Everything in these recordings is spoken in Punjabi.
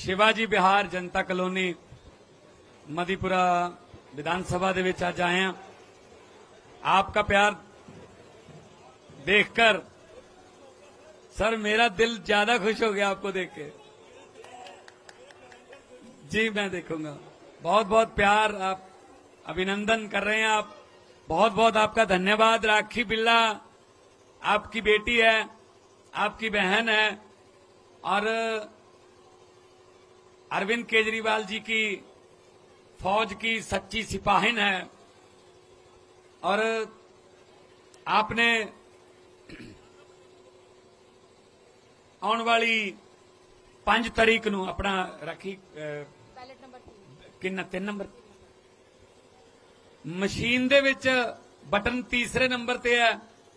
ਸ਼ਿਵਾਜੀ ਬਿਹਾਰ ਜਨਤਾ ਕਲੋਨੀ ਮਦੀਪੁਰਾ ਵਿਧਾਨ ਸਭਾ ਦੇ ਵਿੱਚ ਅੱਜ ਆਏ ਹਾਂ आपका प्यार देखकर सर मेरा दिल ज्यादा खुश हो गया आपको देख के जी मैं देखूंगा बहुत बहुत प्यार आप अभिनंदन कर रहे हैं आप बहुत बहुत आपका धन्यवाद राखी बिल्ला आपकी बेटी है आपकी बहन है और अरविंद केजरीवाल जी की फौज की सच्ची सिपाहिन है और आपने ਆਉਣ ਵਾਲੀ 5 ਤਾਰੀਖ ਨੂੰ ਆਪਣਾ ਰੱਖੀ ਅਹ, ਬੈਲਟ ਨੰਬਰ 3 ਕਿੰਨਾ 3 ਨੰਬਰ ਮਸ਼ੀਨ ਦੇ ਵਿੱਚ ਬਟਨ ਤੀਸਰੇ ਨੰਬਰ ਤੇ ਹੈ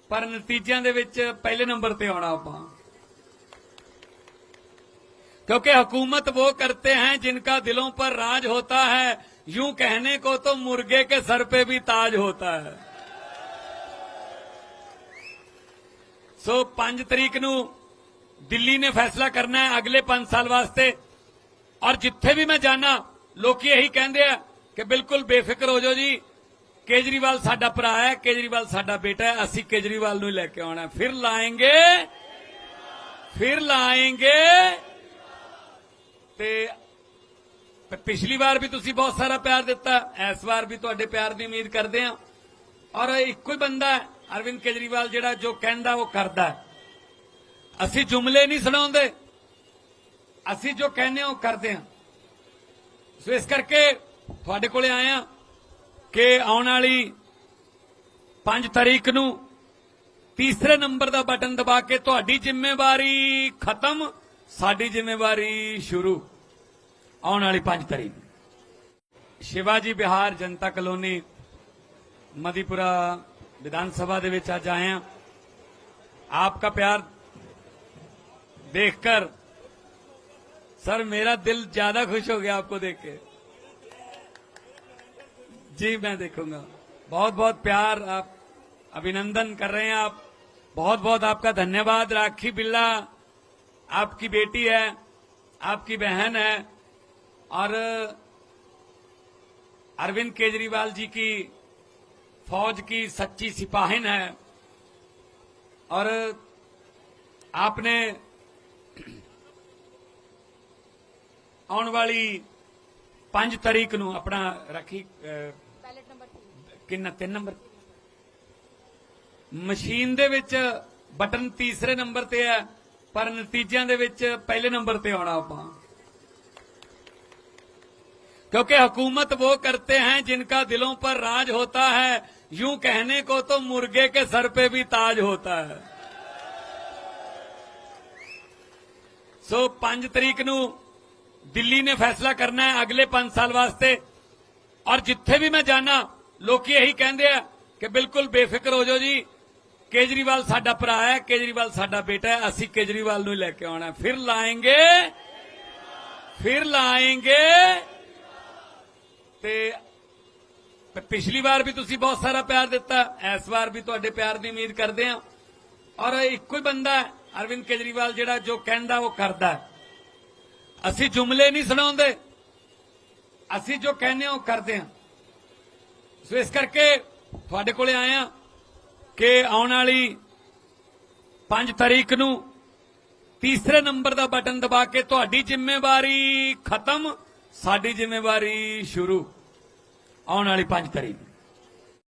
ਪਰ ਨਤੀਜਿਆਂ ਦੇ ਵਿੱਚ ਪਹਿਲੇ ਨੰਬਰ ਤੇ ਆਉਣਾ ਆਪਾਂ क्योंकि हुकूमत वो करते हैं जिनका दिलों पर राज होता है यूं कहने को तो मुर्गे के सर पे भी ताज होता है ਸੋ 5 ਤਰੀਕ ਨੂੰ ਦਿੱਲੀ ਨੇ ਫੈਸਲਾ ਕਰਨਾ ਹੈ ਅਗਲੇ 5 ਸਾਲ ਵਾਸਤੇ ਔਰ ਜਿੱਥੇ ਵੀ ਮੈਂ ਜਾਣਾ ਲੋਕੀ ਇਹੀ ਕਹਿੰਦੇ ਆ ਕਿ ਬਿਲਕੁਲ ਬੇਫਿਕਰ ਹੋ ਜਾਓ ਜੀ ਕੇਜਰੀਵਾਲ ਸਾਡਾ ਭਰਾ ਹੈ ਕੇਜਰੀਵਾਲ ਸਾਡਾ ਬੇਟਾ ਹੈ ਅਸੀਂ ਕੇਜਰੀਵਾਲ ਨੂੰ ਹੀ ਲੈ ਕੇ ਆਉਣਾ ਹੈ। ਫਿਰ ਲਾਏਂਗੇ ਫਿਰ ਲਾਏਂਗੇ ਤੇ ਪਿਛਲੀ ਵਾਰ ਵੀ ਤੁਸੀਂ ਬਹੁਤ ਸਾਰਾ ਪਿਆਰ ਦਿੱਤਾ, ਇਸ ਵਾਰ ਵੀ ਤੁਹਾਡੇ ਪਿਆਰ ਦੀ ਉਮੀਦ ਕਰਦੇ ਹਾਂ। ਔਰ ਇੱਕੋ ਹੀ ਬੰਦਾ ਅਰਵਿੰਦ ਕੇਜਰੀਵਾਲ, ਜਿਹੜਾ ਜੋ ਕਹਿੰਦਾ ਉਹ ਕਰਦਾ ਅਸੀਂ ਜੁਮਲੇ ਨਹੀਂ ਸੁਣਾਉਂਦੇ। ਅਸੀਂ ਜੋ ਕਹਿੰਦੇ ਹਾਂ ਉਹ ਕਰਦੇ ਹਾਂ। ਸੋ ਇਸ ਕਰਕੇ ਤੁਹਾਡੇ ਕੋਲੇ ਆਏ ਹਾਂ ਕਿ ਆਉਣ ਵਾਲੀ 5 ਤਾਰੀਖ ਨੂੰ ਤੀਸਰੇ ਨੰਬਰ ਦਾ ਬਟਨ ਦਬਾ ਕੇ ਤੁਹਾਡੀ ਜ਼ਿੰਮੇਵਾਰੀ ਖਤਮ। ਸਾਡੀ ਜ਼ਿੰਮੇਵਾਰੀ ਸ਼ੁਰੂ ਆਉਣ ਵਾਲੀ 5 ਤਾਰੀਖ ਸ਼ਿਵਾਜੀ ਬਿਹਾਰ ਜਨਤਾ ਕਲੋਨੀ ਮਦੀਪੁਰਾ ਵਿਧਾਨ ਸਭਾ ਦੇ ਵਿੱਚ ਅੱਜ ਆਏ ਹਾਂ आपका प्यार देखकर सर मेरा दिल ज्यादा खुश हो गया आपको देख के जी मैं देखूंगा बहुत बहुत प्यार आप अभिनंदन कर रहे हैं आप बहुत बहुत आपका धन्यवाद राखी बिल्ला आपकी बेटी है आपकी बहन है और अरविंद केजरीवाल जी की फौज की सच्ची सिपाहिन है और आपने ਆਉਣ ਵਾਲੀ 5 ਤਾਰੀਖ ਨੂੰ ਆਪਣਾ ਰੱਖੀ ਅਹ, ਬੈਲਟ ਨੰਬਰ 3 ਕਿੰਨਾ 3 ਨੰਬਰ ਮਸ਼ੀਨ ਦੇ ਵਿੱਚ ਬਟਨ ਤੀਸਰੇ ਨੰਬਰ ਤੇ ਹੈ ਪਰ ਨਤੀਜਿਆਂ ਦੇ ਵਿੱਚ ਪਹਿਲੇ ਨੰਬਰ ਤੇ ਆਉਣਾ ਆਪਾਂ क्योंकि हुकूमत वो करते हैं जिनका दिलों पर राज होता है यूं कहने को तो मुर्गे के सर पे भी ताज होता है ਸੋ 5 ਤਰੀਕ ਨੂੰ ਦਿੱਲੀ ਨੇ ਫੈਸਲਾ ਕਰਨਾ ਹੈ ਅਗਲੇ 5 ਸਾਲ ਵਾਸਤੇ ਔਰ ਜਿੱਥੇ ਵੀ ਮੈਂ ਜਾਣਾ ਲੋਕੀ ਇਹੀ ਕਹਿੰਦੇ ਆ ਕਿ ਬਿਲਕੁਲ ਬੇਫਿਕਰ ਹੋ ਜਾਓ ਜੀ ਕੇਜਰੀਵਾਲ ਸਾਡਾ ਭਰਾ ਹੈ, ਕੇਜਰੀਵਾਲ ਸਾਡਾ ਬੇਟਾ ਹੈ, ਅਸੀਂ ਕੇਜਰੀਵਾਲ ਨੂੰ ਲੈ ਕੇ ਆਉਣਾ ਫਿਰ ਲਾਏਂਗੇ ਫਿਰ ਲਾਏਂਗੇ ਤੇ ਪਿਛਲੀ ਵਾਰ ਵੀ ਤੁਸੀਂ ਬਹੁਤ ਸਾਰਾ ਪਿਆਰ ਦਿੱਤਾ, ਇਸ ਵਾਰ ਵੀ ਤੁਹਾਡੇ ਪਿਆਰ ਦੀ ਉਮੀਦ ਕਰਦੇ ਹਾਂ। ਔਰ ਇੱਕੋ ਹੀ ਬੰਦਾ ਹੈ, ਅਰਵਿੰਦ ਕੇਜਰੀਵਾਲ, ਜਿਹੜਾ ਜੋ ਕਹਿੰਦਾ ਉਹ ਕਰਦਾ ਅਸੀਂ ਜੁਮਲੇ ਨਹੀਂ ਸੁਣਾਉਂਦੇ, ਅਸੀਂ ਜੋ ਕਹਿੰਦੇ ਹਾਂ ਉਹ ਕਰਦੇ ਹਾਂ। ਸੋ ਇਸ ਕਰਕੇ ਤੁਹਾਡੇ ਕੋਲੇ ਆਏ ਹਾਂ। ਕਿ ਆਉਣ ਵਾਲੀ 5 ਤਾਰੀਖ ਨੂੰ ਤੀਸਰੇ ਨੰਬਰ ਦਾ ਬਟਨ ਦਬਾ ਕੇ ਤੁਹਾਡੀ ਜ਼ਿੰਮੇਵਾਰੀ ਖਤਮ, ਸਾਡੀ ਜ਼ਿੰਮੇਵਾਰੀ ਸ਼ੁਰੂ। ਆਉਣ ਵਾਲੀ 5 ਤਾਰੀਖ।